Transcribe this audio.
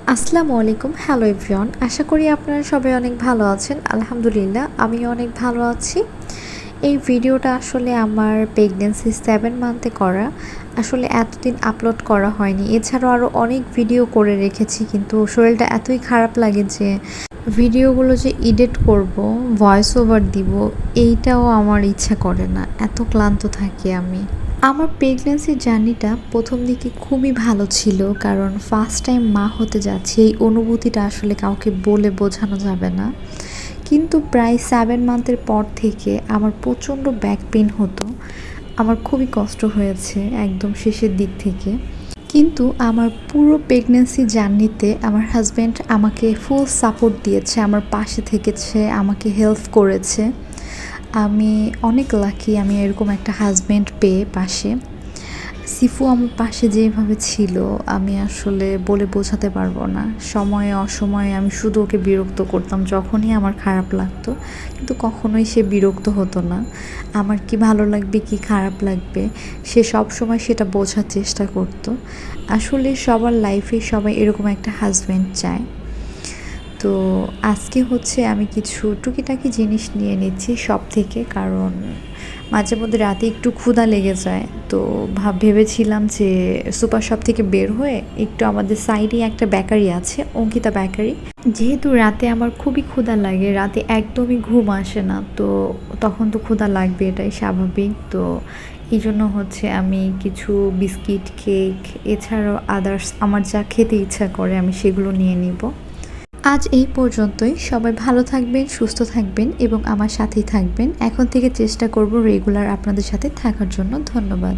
আসসালামু আলাইকুম। Hello everyone আশা করি আপনারা সবাই অনেক ভালো আছেন। আলহামদুলিল্লাহ, আমিও অনেক ভালো আছি। এই ভিডিওটা আসলে আমার প্রেগনেন্সি সেভেন মান্থে করা। আসলে এতদিন আপলোড করা হয়নি। এছাড়াও আরও অনেক ভিডিও করে রেখেছি, কিন্তু শরীরটা এতই খারাপ লাগে যে ভিডিওগুলো যে এডিট করব ভয়েস ওভার দিব, এইটাও আমার ইচ্ছা করে না। এত ক্লান্ত থাকি আমি। আমার প্রেগনেন্সির জার্নিটা প্রথম দিকে খুবই ভালো ছিল, কারণ ফার্স্ট টাইম মা হতে যাচ্ছি, এই অনুভূতিটা আসলে কাউকে বলে বোঝানো যাবে না। কিন্তু প্রায় সেভেন মান্থের পর থেকে আমার প্রচণ্ড ব্যাক পেন হতো, আমার খুবই কষ্ট হয়েছে একদম শেষের দিক থেকে। কিন্তু আমার পুরো প্রেগনেন্সি জার্নিতে আমার হাজব্যান্ড আমাকে ফুল সাপোর্ট দিয়েছে, আমার পাশে থেকেছে, আমাকে হেল্প করেছে। আমি অনেক লাকি আমি এরকম একটা হাজব্যান্ড পেয়ে পাশে। সিফু আমার পাশে যেভাবে ছিল, আমি আসলে বলে বোঝাতে পারব না। সময়ে অসময়ে আমি শুধু ওকে বিরক্ত করতাম, যখনই আমার খারাপ লাগতো। কিন্তু কখনোই সে বিরক্ত হতো না। আমার কি ভালো লাগবে, কি খারাপ লাগবে, সে সব সময় সেটা বোঝার চেষ্টা করতো। আসলে সবার লাইফে সবাই এরকম একটা হাজব্যান্ড চায়। তো আজকে হচ্ছে আমি কিছু টুকিটাকি জিনিস নিয়ে নিচ্ছি সব থেকে কারণ মাঝে মধ্যে রাতে একটু ক্ষুধা লেগে যায়। তো ভাব ভেবেছিলাম যে সুপার শপ থেকে বের হয়ে একটু আমাদের সাইডে একটা বেকারি আছে, অঙ্কিতা বেকারি। যেহেতু রাতে আমার খুবই ক্ষুধা লাগে, রাতে একদমই ঘুম আসে না, তো তখন তো ক্ষুধা লাগবে, এটাই স্বাভাবিক। তো এই জন্য হচ্ছে আমি কিছু বিস্কিট, কেক, এছাড়াও আদার্স আমার যা খেতে ইচ্ছা করে আমি সেগুলো নিয়ে নিব। আজ এই পর্যন্তই। সবাই ভালো থাকবেন, সুস্থ থাকবেন এবং আমার সাথেই থাকবেন। এখন থেকে চেষ্টা করব রেগুলার আপনাদের সাথে থাকার জন্য। ধন্যবাদ।